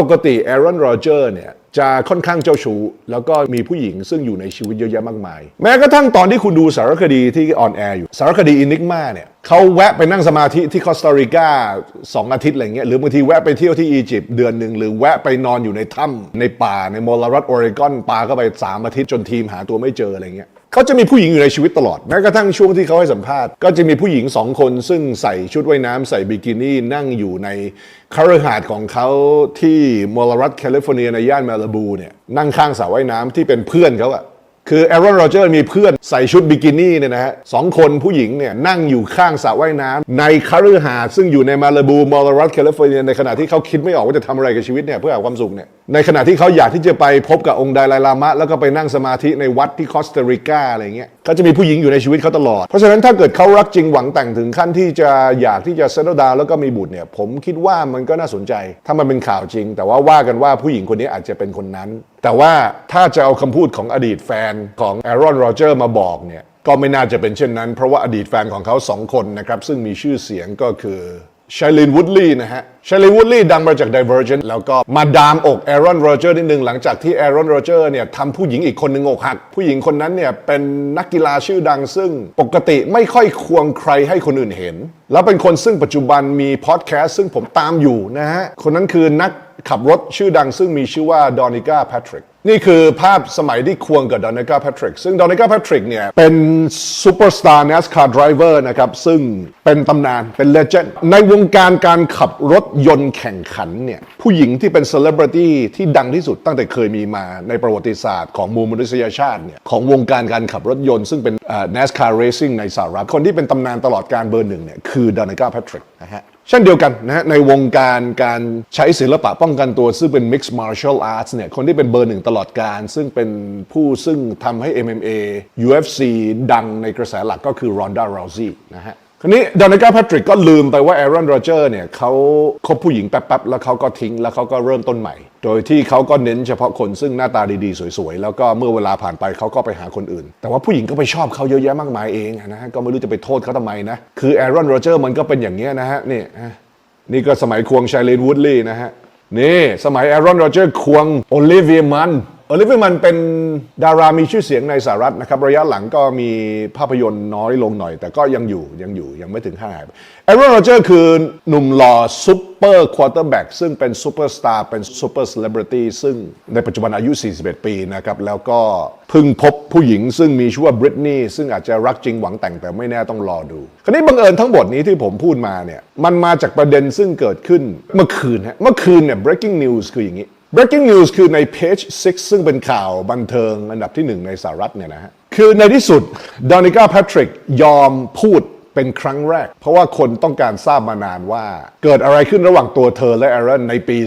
ปกติแอรอนโรเจอร์เนี่ยจะค่อนข้างเจ้าชู้ แล้วก็มีผู้หญิงซึ่งอยู่ในชีวิตเยอะแยะมากมาย แม้กระทั่งตอนที่คุณดูสารคดีที่ออนแอร์อยู่ สารคดีอินิกมาเนี่ยเขาแวะไปนั่งสมาธิที่คอสตาริกาสองอาทิตย์อะไรเงี้ยหรือบางทีแวะไปเที่ยวที่อียิปต์เดือนหนึ่งหรือแวะไปนอนอยู่ในถ้ำในป่าในมลรัฐโอเรกอนปาเข้าไปสามอาทิตย์จนทีมหาตัวไม่เจออะไรเงี้ย เขาจะมีผู้หญิงอยู่ในชีวิตตลอด แม้กระทั่งช่วงที่เขาให้สัมภาษณ์ก็จะมีผู้หญิงสองคนซึ่งใส่ชุดว่ายน้ำใส่บิกินี่นั่งอยู่ในคาร์หาดของเขาที่มอลรัฐแคลิฟอร์เนียในย่านมาลาบูเนี่ยนั่งข้างสระว่ายน้ำที่เป็นเพื่อนเขาอะ คือแอรอนโรเจอร์มีเพื่อนใส่ชุดบิกินี่เนี่ยนะฮะสองคนผู้หญิงเนี่ยนั่งอยู่ข้างสระว่ายน้ำในคาร์หาดซึ่งอยู่ในมาลาบูมลรัฐแคลิฟอร์เนียในขณะที่เขาคิดไม่ออกว่าจะทำอะไรกับชีวิตเนี่ยเพื่อหาความสุขเนี่ยในขณะที่เขาอยากที่จะไปพบกับองค์ไดไลลามะ แล้วก็ไปนั่งสมาธิในวัดที่คอสตาริกาอะไรเงี้ย เขาจะมีผู้หญิงอยู่ในชีวิตเขาตลอด เพราะฉะนั้นถ้าเกิดเขารักจริงหวังแต่งถึงขั้นที่จะอยากที่จะเซ t ตดาวแล้วก็มีบุตรเนี่ยผมคิดว่ามันก็น่าสนใจ ถ้ามันเป็นข่าวจริง แต่ว่าว่ากันว่าผู้หญิงคนนี้อาจจะเป็นคนนั้น แต่ว่าถ้าจะเอาคำพูดของอดีตแฟนของแอรอนโรเจอร์มาบอกเนี่ยก็ไม่น่าจะเป็นเช่นนั้น เพราะว่าอดีตแฟนของเขาสองคนนะครับซึ่งมีชื่อเสียงก็คือ ชาลินวูดลีย์นะฮะชาลินวูดลีย์ดังมาจาก Divergent แล้วก็มาดามอกแอรอนโรเจอร์นิดนึง หลังจากที่แอรอนโรเจอร์เนี่ยทำผู้หญิงอีกคนหนึ่งอกหัก ผู้หญิงคนนั้นเนี่ยเป็นนักกีฬาชื่อดังซึ่งปกติไม่ค่อยควงใครให้คนอื่นเห็น แล้วเป็นคนซึ่งปัจจุบันมีพอดแคสต์ซึ่งผมตามอยู่นะฮะ คนนั้นคือนักขับรถชื่อดังซึ่งมีชื่อว่าดอนิก้าแพทริก นี่คือภาพสมัยที่ควงกับดอนิก้าแพทริกซึ่งดอนิก้าแพทริกเนี่ย เป็นซูเปอร์สตาร์ NASCAR driver นะครับ ซึ่งเป็นตำนานเป็นเลเจนด์ในวงการการขับรถยนต์แข่งขันเนี่ย ผู้หญิงที่เป็นเซเลบริตี้ที่ดังที่สุดตั้งแต่เคยมีมาในประวัติศาสตร์ของมูลมนุษยชาติเนี่ย ของวงการการขับรถยนต์ซึ่งเป็นเอ่อ NASCAR racing ในสหรัฐคนที่เป็นตำนานตลอดการเบอร์หนึ่งเนี่ยคือดอนิก้าแพทริกนะฮะ เช่นเดียวกันนะฮะในวงการการใช้ศิลปะป้องกันตัว ซึ่งเป็น Mixed Martial Arts เนี่ยคนที่เป็นเบอร์หนึ่งตลอดการ ซึ่งเป็นผู้ซึ่งทำให้ MMA UFC ดังในกระแสหลักก็คือ Ronda Rousey นะฮะ คราวนี้ดอนิก้าแพทริกก็ลืมไปว่า Aaron Rodgers เนี่ยเขาคบผู้หญิงแป๊บๆ แล้วเขาก็ทิ้งแล้วเขาก็เริ่มต้นใหม่ โดยที่เขาก็เน้นเฉพาะคนซึ่งหน้าตาดีๆ สวยๆ แล้วก็เมื่อเวลาผ่านไปเขาก็ไปหาคนอื่น แต่ว่าผู้หญิงก็ไปชอบเขาเยอะแยะมากมายเองนะฮะก็ไม่รู้จะไปโทษเขาทำไมนะ คือแอรอนโรเจอร์มันก็เป็นอย่างเงี้ยนะฮะนี่นี่ก็สมัยควงชายเลนวูดลีย์นะฮะนี่สมัยแอรอนโรเจอร์ควงโอลิเวียมัน อลิเวียมันเป็นดารามีชื่อเสียงในสหรัฐนะครับ ระยะหลังก็มีภาพยนตร์น้อยลงหน่อย แต่ก็ยังอยู่ยังอยู่ยังไม่ถึงห้าหายแอรอนโรเจอร์คือหนุ่มหล่อซุปเปอร์ควอเตอร์แบ็กซึ่งเป็นซูเปอร์สตาร์เป็นซูเปอร์เซเลบริตี้ซึ่งในปัจจุบันอายุ 41 ปีนะครับ แล้วก็เพิ่งพบผู้หญิงซึ่งมีชื่อว่าบริตนีซึ่งอาจจะรักจริงหวังแต่งแต่ไม่แน่ต้องรอดู คราวนี้บังเอิญทั้งหมดนี้ที่ผมพูดมาเนี่ยมันมาจากประเด็นซึ่งเกิดขึ้นเมื่อคืนฮะเมื่อคืนเนี่ย breaking news คืออย่างนี้ breaking news คือใน page 6 ซึ่งเป็นข่าวบันเทิงอันดับที่หนึ่งในสหรัฐเนี่ยนะฮะ คือในที่สุดดอนิก้าแพทริกยอมพูด เป็นครั้งแรก เพราะว่าคนต้องการทราบมานานว่า เกิดอะไรขึ้นระหว่างตัวเธอและแอรอนในปี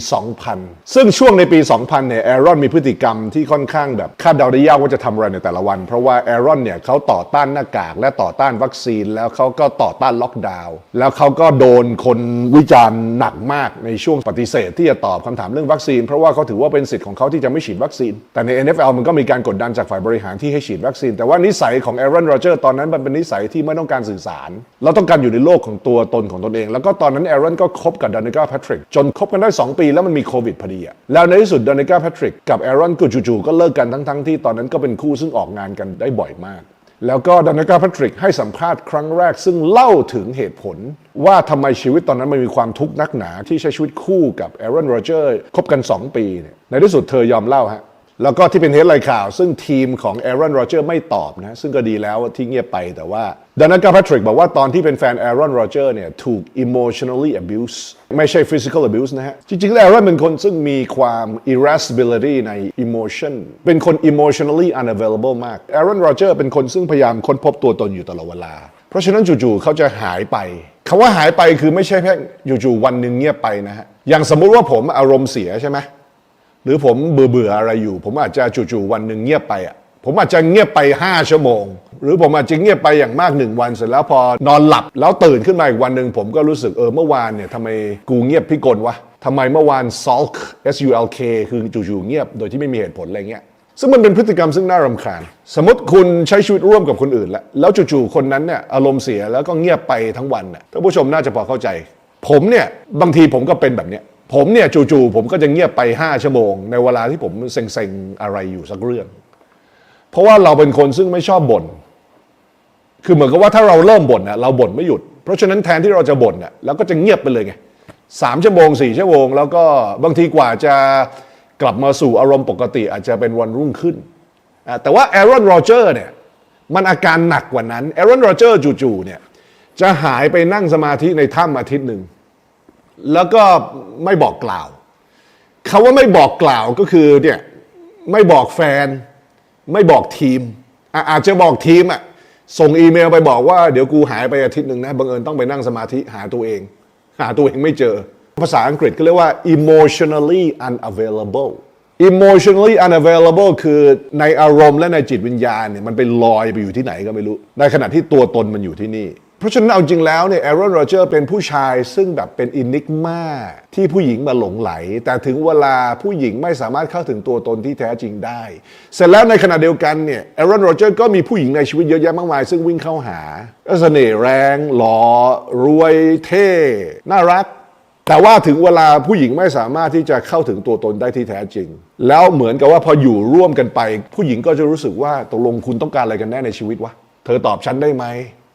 2000 ซึ่งช่วงในปี 2000 เนี่ยแอรอนมีพฤติกรรมที่ค่อนข้างแบบคาดเดาได้ยากว่าจะทำอะไรในแต่ละวัน เพราะว่าแอรอนเนี่ยเขาต่อต้านหน้ากากและต่อต้านวัคซีน แล้วเขาก็ต่อต้านล็อกดาวน์แล้วเขาก็โดนคนวิจารณ์หนักมากในช่วงปฏิเสธ ที่จะตอบคำถามเรื่องวัคซีน เพราะว่าเขาถือว่าเป็นสิทธิ์ของเขาที่จะไม่ฉีดวัคซีน แต่ใน NFL มันก็มีการกดดันจากฝ่ายบริหารที่ให้ฉีดวัคซีน แต่ว่านิสัยของแอรอนโรเจอร์ตอนนั้นมันเป็นนิสัยที่ไม่ต้องการสื่อสารเราต้องการอยู่ในโลกของตัวตนของตนเอง แล้วก็ตอนนั้นแอรอนก็คบกับดานิก้าแพทริกจนคบกันได้ 2 ปีแล้วมันมีโควิดพอดีอะแล้วในที่สุดดานิก้าแพทริกกับแอรอนก็จู่ๆก็เลิกกันทั้งๆที่ตอนนั้นก็เป็นคู่ซึ่งออกงานกันได้บ่อยมากแล้วก็ดานิก้าแพทริกให้สัมภาษณ์ครั้งแรก ซึ่งเล่าถึงเหตุผล ว่าทำไมชีวิตตอนนั้นมันมีความทุกข์นักหนา ที่ใช้ชีวิตคู่กับแอรอนโรเจอร์คบกัน 2 ปีเนี่ยในที่สุดเธอยอมเล่าฮะ แล้วก็ที่เป็นเฮดไลน์ข่าว ซึ่งทีมของแอรอนโรเจอร์ไม่ตอบนะ ซึ่งก็ดีแล้วที่เงียบไปแต่ว่าดานาก้าแพทริกบอกว่าตอนที่เป็นแฟนแอรอนโรเจอร์เนี่ย ถูก emotionally abuse ไม่ใช่ physical abuse นะฮะ จริงๆ แล้วแอรอนเป็นคนซึ่งมีความ irascibility ใน emotion เป็นคน emotionally unavailable มากแอรอนโรเจอร์เป็นคนซึ่งพยายามค้นพบตัวตนอยู่ตลอดเวลา เพราะฉะนั้นจู่ๆเขาจะหายไปคำว่าหายไปคือไม่ใช่แค่จู่ๆวันหนึ่งเงียบไปนะฮะอย่างสมมุติว่าผมอารมณ์เสียใช่ไหม หรือผมเบื่อเบื่ออะไรอยู่ ผมอาจจะจู่ๆวันหนึ่งเงียบไปอะผมอาจจะเงียบไป 5 ชั่วโมง หรือผมอาจจะเงียบไปอย่างมากหนึ่งวันเสร็จแล้วพอนอนหลับแล้วตื่นขึ้นมาอีกวันหนึ่งผมก็รู้สึกเออเมื่อวานเนี่ยทำไมกูเงียบพิกลวะทำไมเมื่อวาน sulk s u l k คือจู่ๆเงียบโดยที่ไม่มีเหตุผลอะไรเงี้ยซึ่งมันเป็นพฤติกรรมซึ่งน่ารำคาญ สมมติคุณใช้ชีวิตร่วมกับคนอื่น แล้วแล้วจู่ๆคนนั้นเนี่ยอารมณ์เสียแล้วก็เงียบไปทั้งวันน่ะท่านผู้ชมน่าจะพอเข้าใจ ผมเนี่ยบางทีผมก็เป็นแบบเนี้ย ผมเนี่ยจู่ๆผมก็จะเงียบไป 5 ชั่วโมง ในเวลาที่ผมเซ็งๆอะไรอยู่สักเรื่อง เพราะว่าเราเป็นคนซึ่งไม่ชอบบ่นคือเหมือนกับว่าถ้าเราเริ่มบ่นน่ะเราบ่นไม่หยุด เพราะฉะนั้นแทนที่เราจะบ่นน่ะเราก็จะเงียบไปเลยไงสามชั่วโมงสี่ชั่วโมง แล้วก็บางทีกว่าจะกลับมาสู่อารมณ์ปกติอาจจะเป็นวันรุ่งขึ้น แต่ว่าแอรอนโรเจอร์เนี่ยมันอาการหนักกว่านั้นแอรอนโรเจอร์จู่ๆเนี่ยจะหายไปนั่งสมาธิในถ้ำอาทิตย์หนึ่ง แล้วก็ไม่บอกกล่าวคาว่าไม่บอกกล่าวก็คือเนี่ยไม่บอกแฟน ไม่บอกทีมอะอาจจะบอกทีมอะส่งอีเมลไปบอกว่าเดี๋ยวกูหายไปอาทิตย์หนึ่งนะบังเอิญต้องไปนั่งสมาธิหาตัวเอง หาตัวเองไม่เจอ ภาษาอังกฤษก็เรียกว่า emotionally unavailable emotionally unavailable คือในอารมณ์และในจิตวิญญาณเนี่ยมันไปลอยไปอยู่ที่ไหนก็ไม่รู้ ในขณะที่ตัวตนมันอยู่ที่นี่ เพราะฉะนั้นเอาจริงแล้วเนี่ยแอรอนโรเจอร์เป็นผู้ชายซึ่งแบบเป็นอินิกมาที่ผู้หญิงมาหลงไหล แต่ถึงเวลาผู้หญิงไม่สามารถเข้าถึงตัวตนที่แท้จริงได้ เสร็จแล้วในขณะเดียวกันเนี่ยแอรอนโรเจอร์ก็มีผู้หญิงในชีวิตเยอะแยะมากมาย ซึ่งวิ่งเข้าหาเสน่ห์แรงหล่อรวยเท่น่ารักแต่ว่าถึงเวลาผู้หญิงไม่สามารถที่จะเข้าถึงตัวตนได้ที่แท้จริง แล้วเหมือนกับว่าพออยู่ร่วมกันไป ผู้หญิงก็จะรู้สึกว่าตกลงคุณต้องการอะไรกันแน่ในชีวิตวะเธอตอบฉันได้ไหม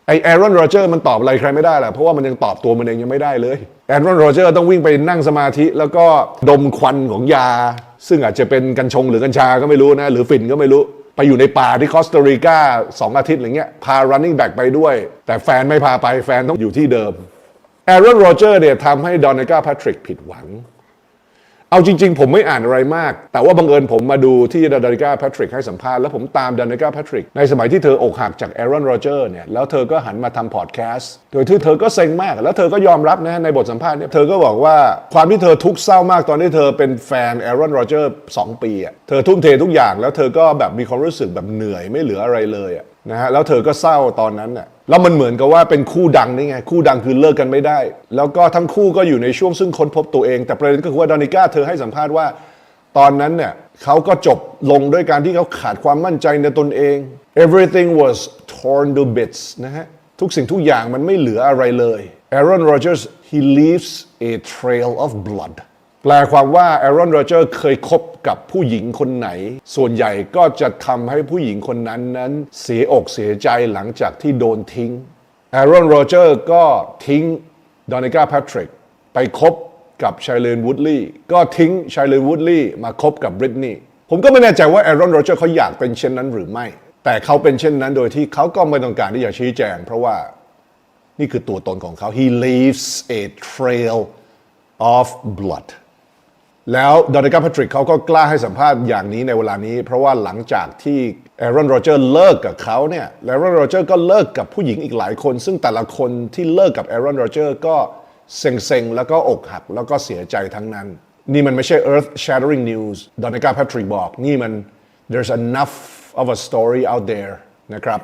ไอแอรอนโรเจอร์มันตอบอะไรใครไม่ได้แหละเพราะว่ามันยังตอบตัวมันเองยังไม่ได้เลยแอรอนโรเจอร์ต้องวิ่งไปนั่งสมาธิ แล้วก็ดมควันของยา ซึ่งอาจจะเป็นกัญชงหรือกัญชาก็ไม่รู้นะ หรือฝิ่นก็ไม่รู้ ไปอยู่ในป่าที่คอสตาริกาสองอาทิตย์อะไรเงี้ยพา running back ไปด้วย แต่แฟนไม่พาไปแฟนต้องอยู่ที่เดิมแอรอนโรเจอร์เนี่ยทำให้ดอนนิก้าแพทริกผิดหวัง เอาจริง ๆ ผมไม่อ่านอะไรมาก แต่ว่าบังเอิญผมมาดูที่ดานิก้าแพทริกให้สัมภาษณ์ แล้วผมตามดานิก้าแพทริกในสมัยที่เธออกหักจากแอรอนโรเจอร์เนี่ย แล้วเธอก็หันมาทำพอดแคสต์โดยที่เธอก็เซ็งมาก แล้วเธอก็ยอมรับนะในบทสัมภาษณ์เนี่ยเธอก็บอกว่าความที่เธอทุกข์เศร้ามากตอนที่เธอเป็นแฟนแอรอนโรเจอร์สองปีอะเธอทุ่มเททุกอย่างแล้วเธอก็แบบมีความรู้สึกแบบเหนื่อยไม่เหลืออะไรเลยอะ นะฮะแล้วเธอก็เศร้าตอนนั้นน่ะแล้วมันเหมือนกับว่าเป็นคู่ดังนี่ไง คู่ดังคือเลิกกันไม่ได้ แล้วก็ทั้งคู่ก็อยู่ในช่วงซึ่งค้นพบตัวเอง แต่ประเด็นก็คือว่าดานิก้าเธอให้สัมภาษณ์ว่า ตอนนั้นเนี่ยเขาก็จบลงด้วยการที่เขาขาดความมั่นใจในตนเอง everything was torn to bits นะฮะทุกสิ่งทุกอย่างมันไม่เหลืออะไรเลย Aaron Rodgers he leaves a trail of blood แปลความว่า Aaron Rodgers เคยคบกับผู้หญิงคนไหน ส่วนใหญ่ก็จะทำให้ผู้หญิงคนนั้นนั้นเสียอกเสียใจหลังจากที่โดนทิ้ง Aaron Rodgers ก็ทิ้งดอนิก้าแพทริกไปคบกับชายเลนวูดลี่ก็ทิ้งชายเลนวูดลี่มาคบกับบริตนีย์ผมก็ไม่แน่ใจว่าแอรอนโรเจอร์เขาอยากเป็นเช่นนั้นหรือไม่ แต่เขาเป็นเช่นนั้นโดยที่เขาก็ไม่ต้องการที่จะชี้แจง เพราะว่านี่คือตัวตนของเขา he leaves a trail of blood แล้วดอนิก้าแพทริกเขาก็กล้าให้สัมภาษณ์อย่างนี้ในเวลานี้ เพราะว่าหลังจากที่แอรอนโรเจอร์เลิกกับเขาเนี่ยแอรอนโรเจอร์ก็เลิกกับผู้หญิงอีกหลายคน ซึ่งแต่ละคนที่เลิกกับแอรอนโรเจอร์ก็เซ็งๆ แล้วก็อกหักแล้วก็เสียใจทั้งนั้น นี่มันไม่ใช่ earth shattering news ดอนิก้าแพทริกบอก นี่มัน there's enough of a story out there นะครับ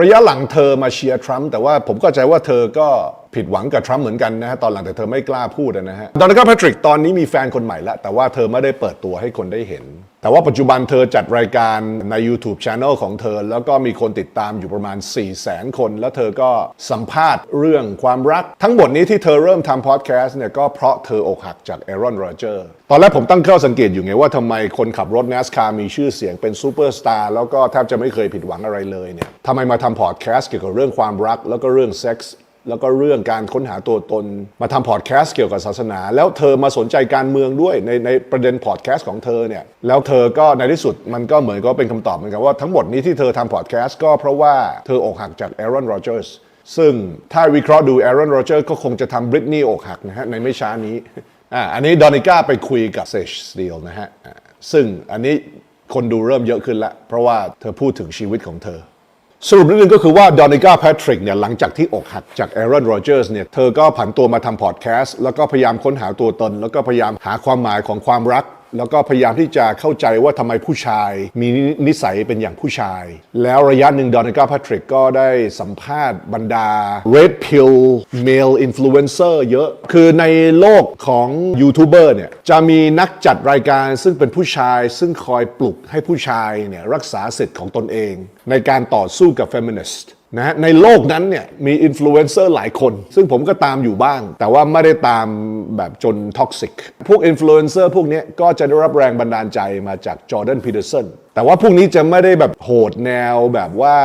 ระยะหลังเธอมาเชียร์ทรัมป์แต่ว่าผมก็ใจว่าเธอก็ ผิดหวังกับทรัมป์เหมือนกันนะฮะตอนหลังแต่เธอไม่กล้าพูดนะฮะดอนนิก้าแพทริกตอนนี้มีแฟนคนใหม่แล้ว แต่ว่าเธอไม่ได้เปิดตัวให้คนได้เห็น แต่ว่าปัจจุบันเธอจัดรายการใน YouTube Channel ของเธอ แล้วก็มีคนติดตามอยู่ประมาณ 4 0 0แสนคน แล้วเธอก็สัมภาษณ์เรื่องความรัก ทั้งหมดนี้ที่เธอเริ่มทำพอดแคสต์เนี่ยก็เพราะเธออกหักจากเอรอนโรเจอร์ตอนแรกผมตั้งข้อสังเกตอยู่ไงว่าทำไมคนขับรถ NASCAR มีชื่อเสียงเป็นซูเปอร์สตาร์แล้วก็แทบจะไม่เคยผิดหวังอะไรเลยเนี่ยทำไมมาทำพอดแคสต์เกี่ยวกับเรื่องความรักแล้วก็เรื่องเซ็กส์ แล้วก็เรื่องการค้นหาตัวตน มาทำพอดแคสต์เกี่ยวกับศาสนา แล้วเธอมาสนใจการเมืองด้วยในในประเด็นพอดแคสต์ของเธอเนี่ยแล้วเธอก็ในที่สุดมันก็เหมือนก็เป็นคำตอบเหมือนกันว่าทั้งหมดนี้ที่เธอทำพอดแคสต์ก็เพราะว่าเธออกหักจากแอรอนโรเจอร์สซึ่งถ้าวิเคราะห์ดูแอรอนโรเจอร์ก็คงจะทำบริตนีย์อกหักนะฮะในไม่ช้านี้อ่าอันนี้ดอนิก้าไปคุยกับเซชสตีลนะฮะซึ่งอันนี้คนดูเริ่มเยอะขึ้นละเพราะว่าเธอพูดถึงชีวิตของเธอ สรุปนิดนึงก็คือว่าดอนิก้าแพทริกเนี่ยหลังจากที่อกหักจากเอรอนโรเจอร์สเนี่ยเธอก็ผันตัวมาทำพอดแคสต์แล้วก็พยายามค้นหาตัวตน แล้วก็พยายามหาความหมายของความรัก แล้วก็พยายามที่จะเข้าใจว่าทำไมผู้ชายมีนิสัยเป็นอย่างผู้ชาย แล้วระยะหนึ่งดอนิก้าแพทริกก็ได้สัมภาษณ์บรรดา Red Pill Male Influencer เยอะ คือในโลกของยูทูบเบอร์เนี่ยจะมีนักจัดรายการซึ่งเป็นผู้ชาย ซึ่งคอยปลุกให้ผู้ชายเนี่ยรักษาสิทธิ์ของตนเอง ในการต่อสู้กับเฟมิ นะฮะในโลกนั้นเนี่ยมีอินฟลูเอนเซอร์หลายคน ซึ่งผมก็ตามอยู่บ้าง แต่ว่าไม่ได้ตามแบบจนท็อกซิกพวกอินฟลูเอนเซอร์พวกนี้ก็จะได้รับแรงบันดาลใจมาจากจอร์แดนพีเ e อร์สันแต่ว่าพวกนี้จะไม่ได้แบบโหดแนวแบบว่า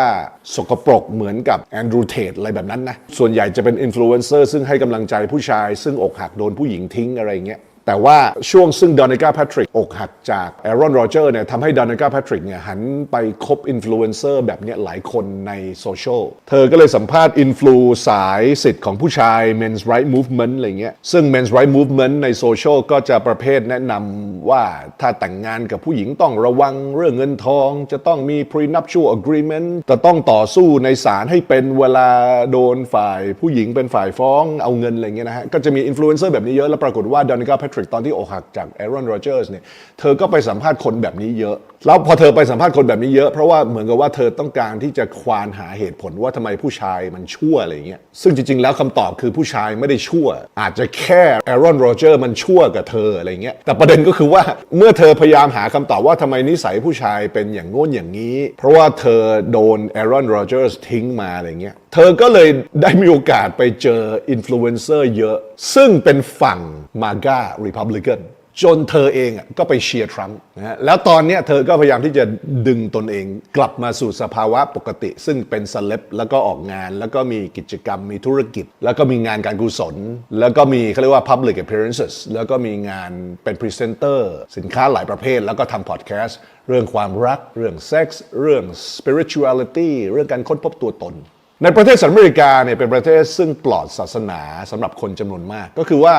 สกปรกเหมือนกับแอนดรูเทดอะไรแบบนั้นนะส่วนใหญ่จะเป็นอินฟลูเอนเซอร์ซึ่งให้กำลังใจผู้ชาย ซึ่งอกหักโดนผู้หญิงทิ้งอะไรเงี้ย แต่ว่าช่วงซึ่งดอนิก้าแพทริกอกหักจากแอรอนโรเจอร์เนี่ยทำให้ดอนิก้าแพทริกเนี่ยหันไปคบอินฟลูเอนเซอร์แบบเนี้ยหลายคนในโซเชียลเธอก็เลยสัมภาษณ์อินฟลูสายสิทธิ์ของผู้ชาย Men's Right Movement อะไรเงี้ยซึ่ง Men's Right Movement ในโซเชียลก็จะประเภทแนะนำว่าถ้าแต่งงานกับผู้หญิงต้องระวังเรื่องเงินทอง จะต้องมี prenuptial agreement จะต้องต่อสู้ในศาลให้เป็นเวลาโดนฝ่ายผู้หญิงเป็นฝ่ายฟ้องเอาเงินอะไรเงี้ยนะฮะก็จะมีอินฟลูเอนเซอร์แบบนี้เยอะแล้วปรากฏว่าดอนิก้าแพทริกตอนที่อกหักจากแอรอนโรเจอร์สเนี่ยเธอก็ไปสัมภาษณ์คนแบบนี้เยอะ แล้วพอเธอไปสัมภาษณ์คนแบบนี้เยอะ เพราะว่าเหมือนกับว่าเธอต้องการที่จะควานหาเหตุผลว่าทำไมผู้ชายมันชั่วอะไรเงี้ยซึ่งจริง ๆ แล้วคำตอบคือผู้ชายไม่ได้ชั่ว อาจจะแค่แอรอนโรเจอร์มันชั่วกับเธออะไรเงี้ยแต่ประเด็นก็คือว่าเมื่อเธอพยายามหาคำตอบว่าทำไมนิสัยผู้ชายเป็นอย่างโน้นอย่างนี้ เพราะว่าเธอโดนแอรอนโรเจอร์สทิ้งมาอะไรเงี้ย เธอก็เลยได้มีโอกาสไปเจออินฟลูเอนเซอร์เยอะ ซึ่งเป็นฝั่งมาก้ารีพับลิกันจนเธอเองก็ไปเชียร์ทรัมป์นะฮะแล้วตอนนี้เธอก็พยายามที่จะดึงตนเองกลับมาสู่สภาวะปกติ ซึ่งเป็นเซเลบแล้วก็ออกงาน แล้วก็มีกิจกรรมมีธุรกิจ แล้วก็มีงานการกุศล แล้วก็มีเขาเรียกว่า public appearances แล้วก็มีงานเป็นพรีเซนเตอร์สินค้าหลายประเภท แล้วก็ทำพอดแคสต์เรื่องความรัก เรื่องเซ็กส์เรื่อง spirituality เรื่องการค้นพบตัวตน ในประเทศสหรัฐอเมริกาเนี่ยเป็นประเทศซึ่งปลอดศาสนาสำหรับคนจำนวนมาก ก็คือว่า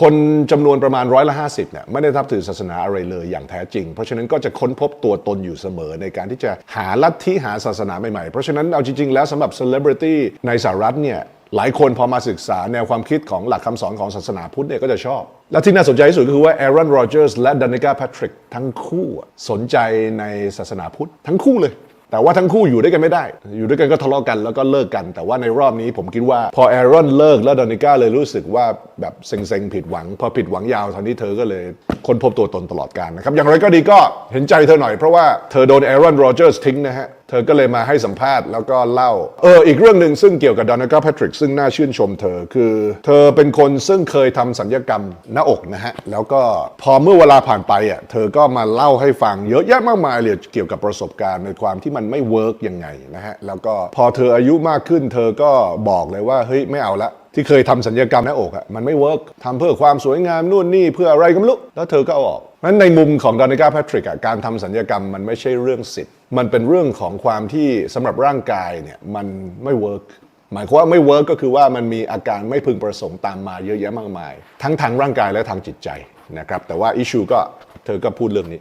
คนจำนวนประมาณร้อยละห้าสิบเนี่ยไม่ได้ทับถือศาสนาอะไรเลยอย่างแท้จริง เพราะฉะนั้นก็จะค้นพบตัวตนอยู่เสมอในการที่จะหาลัทธิหาศาสนาใหม่ๆ เพราะฉะนั้นเอาจริง ๆ แล้วสำหรับเซเลบริตี้ในสหรัฐเนี่ยหลายคนพอมาศึกษาแนวความคิดของหลักคำสอนของศาสนาพุทธเนี่ยก็จะชอบ และที่น่าสนใจที่สุดก็คือว่าแอรอนโรเจอร์สและดานิกาแพทริกทั้งคู่สนใจในศาสนาพุทธทั้งคู่เลย แต่ว่าทั้งคู่อยู่ด้วยกันไม่ได้ อยู่ด้วยกันก็ทะเลาะกันแล้วก็เลิกกัน แต่ว่าในรอบนี้ผมคิดว่า พอแอรอนเลิกแล้วดอนิก้าเลยรู้สึกว่าแบบเซ็งๆผิดหวัง พอผิดหวังยาวตอนนี้เธอก็เลยค้นพบตัวตนตลอดการนะครับ อย่างไรก็ดีก็เห็นใจเธอหน่อยเพราะว่าเธอโดนแอรอนโรเจอร์สทิ้งนะฮะเธอก็เลยมาให้สัมภาษณ์แล้วก็เล่า เออ อีกเรื่องหนึ่งซึ่งเกี่ยวกับดานิก้าแพทริกซึ่งน่าชื่นชมเธอคือ เธอเป็นคนซึ่งเคยทำสัญญกรรมหน้าอกนะฮะ แล้วก็พอเมื่อเวลาผ่านไปอะเธอก็มาเล่าให้ฟังเยอะแยะมากมายเลยเกี่ยวกับประสบการณ์ในความที่มันไม่เวิร์กยังไงนะฮะแล้วก็พอเธออายุมากขึ้น เธอก็บอกเลยว่าเฮ้ยไม่เอาละ ที่เคยทำสัญญกรรมหน้าอกอะมันไม่เวิร์กทำเพื่อความสวยงามนู่นนี่เพื่ออะไรก็ไม่รู้แล้วเธอก็เอาออกนั้นในมุมของดานิก้าแพทริกอะการทำสัญญกรรมมันไม่ใช่เรื่องสิทธิ์ มันเป็นเรื่องของความที่สำหรับร่างกายเนี่ยมันไม่เวิร์กหมายความว่าไม่เวิร์กก็คือว่ามันมีอาการไม่พึงประสงค์ตามมาเยอะแยะมากมาย ทั้งทางร่างกายและทางจิตใจนะครับแต่ว่าอิชูก็เธอก็พูดเรื่องนี้